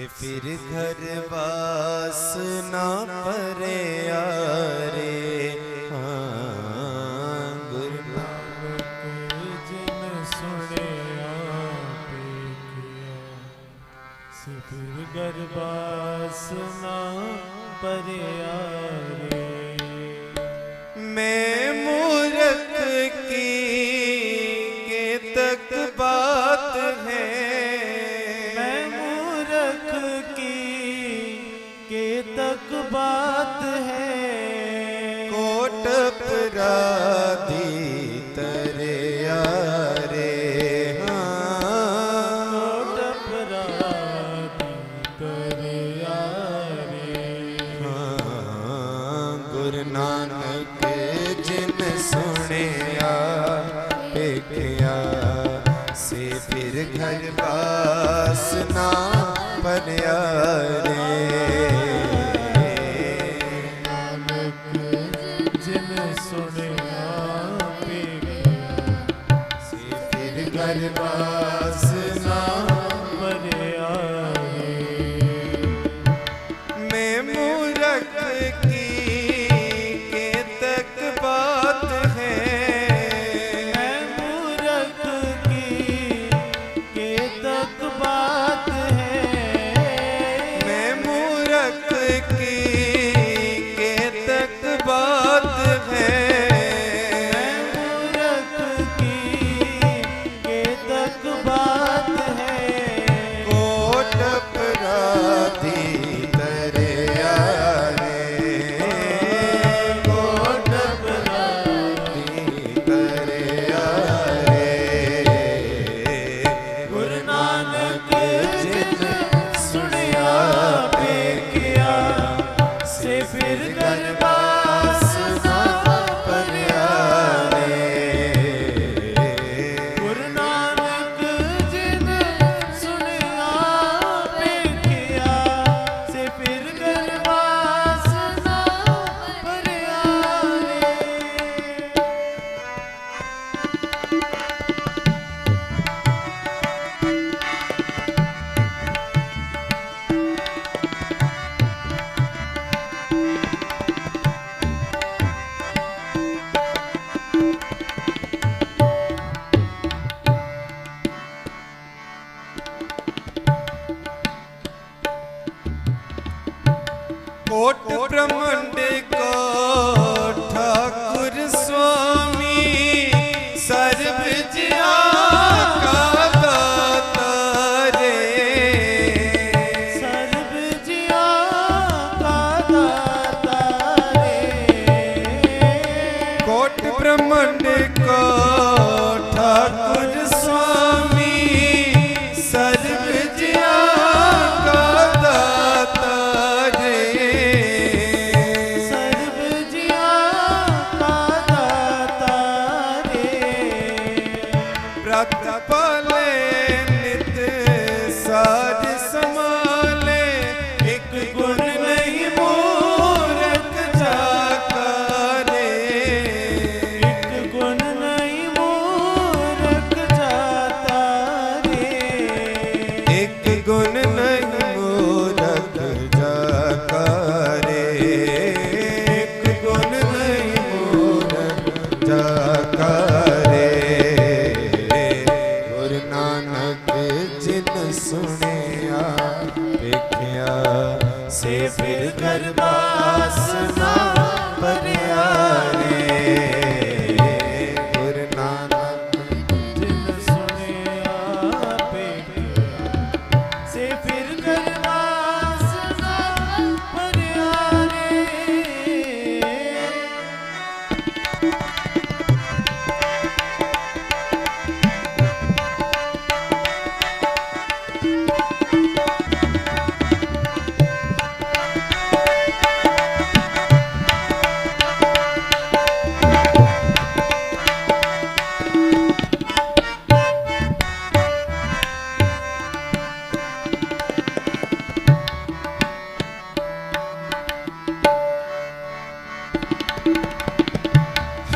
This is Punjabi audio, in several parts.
से फिर घर वास ना परे आरे हाँ गुरु नानक जिन सुने आपे से फिर घर वास ना परे आरे मैं ਜਗਾਦੀ ਤਰਿਆ ਰੇ ਨੋਟ ਪਰਾਦੀ ਤਰਿਆ ਰੇ ਗੁਰ ਨਾਨਕ ਜਿਨ ਸੁਣਿਆ ਪੇਕਿਆ ਸੇ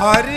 Hari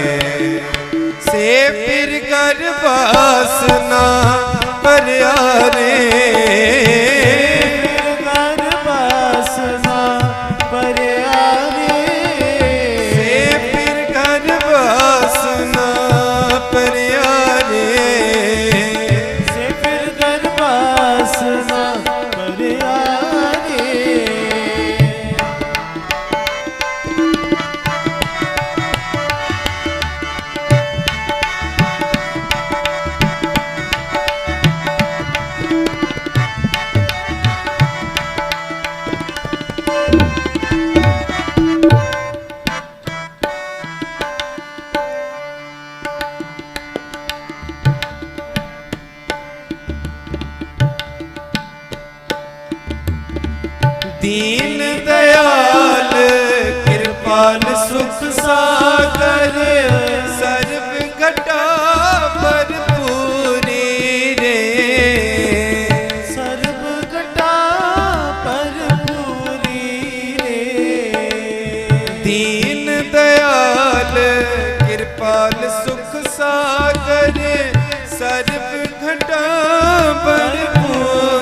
ਤੇ ਫਿਰ ਕਰ ਬਾਸਨਾ ਕਰਿਆ ਰੇ ਦੀਨ ਦਇਆਲ ਕਿਰਪਾਲ ਸੁਖ ਸਾਗਰ ਸਰਬ ਘਟਾ ਭਰਪੂਰੀ ਰੇ ਸਰਬ ਘਟਾ ਭਰਪੂਰੀ ਰੇ ਦੀਨ ਦਇਆਲ ਕਿਰਪਾਲ ਸੁਖ ਸਾਗਰ ਸਰਬ ਘਟਾ ਭਰਪੂਰੀ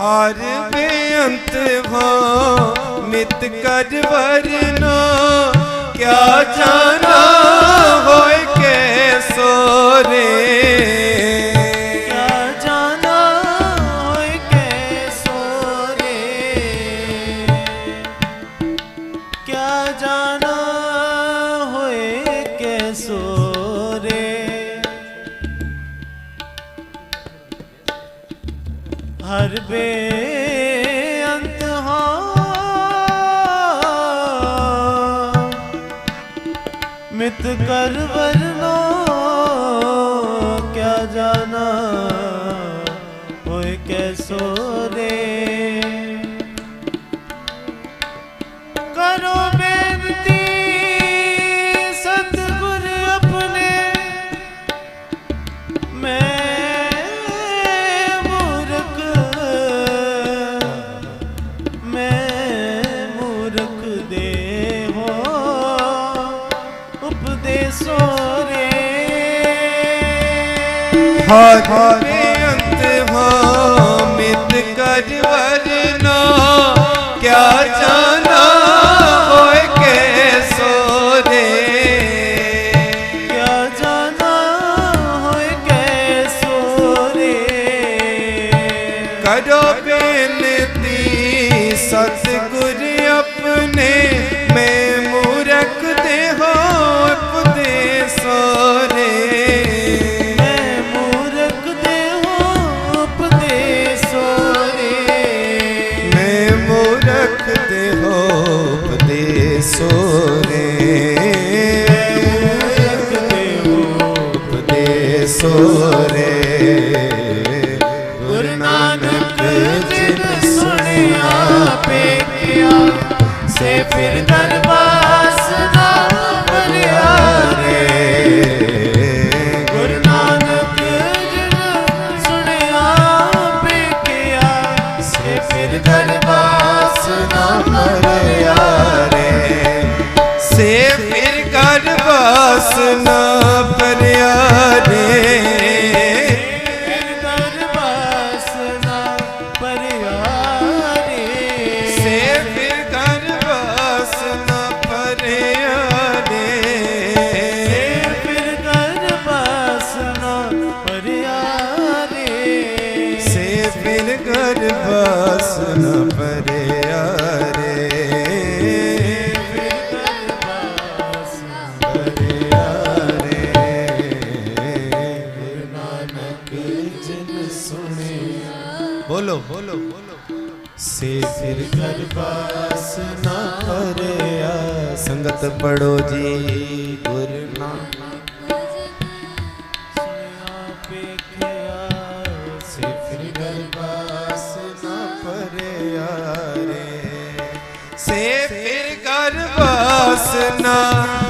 ਹਰ ਬੇਅੰਤ ਹਾਂ, ਨਿਤ ਕਰ ਵਰਨਾ, ਕਿਆ ਜਾਣਾ ਹੋਏ ਕੇ ਸੋਰੇ ਕਿਆ ਜਾਣਾ ਹੋਏ ਕੇ ਸੋਰੇ ਕਿਆ ਜਾਣਾ ਬੇਅੰਤ ਹਾਂ। ਮਿਤ ਕਰਵਰ அறிவ बोलो बोलो बोलो से फिर घर पास ना करया संगत पढ़ो जी गुरना से फिर घर बासना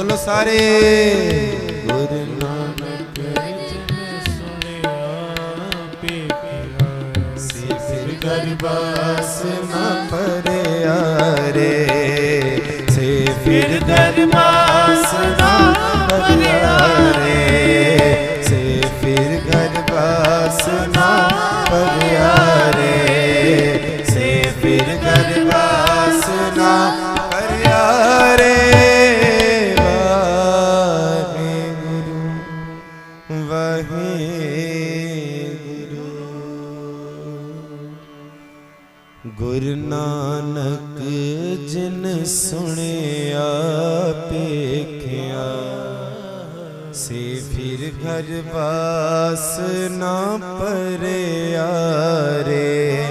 ਬੋਲ ਸਾਰੇ। ਗੁਰ ਨਾਨਕ ਜਿਨ ਸੁਣਿਆ ਪੀਆ ਸੇ ਫਿਰ ਗਰਬਾਸ ਨਾ ਪਰਿਆ ਰੇ ਫਿਰ ਗਰਬਾਸ ਨਾ ਸੁਣਿਆ ਪੇਖਿਆ ਸੇ ਫਿਰ ਘਰ ਵਾਸ ਨਾ ਪਰਿਆ ਰੇ।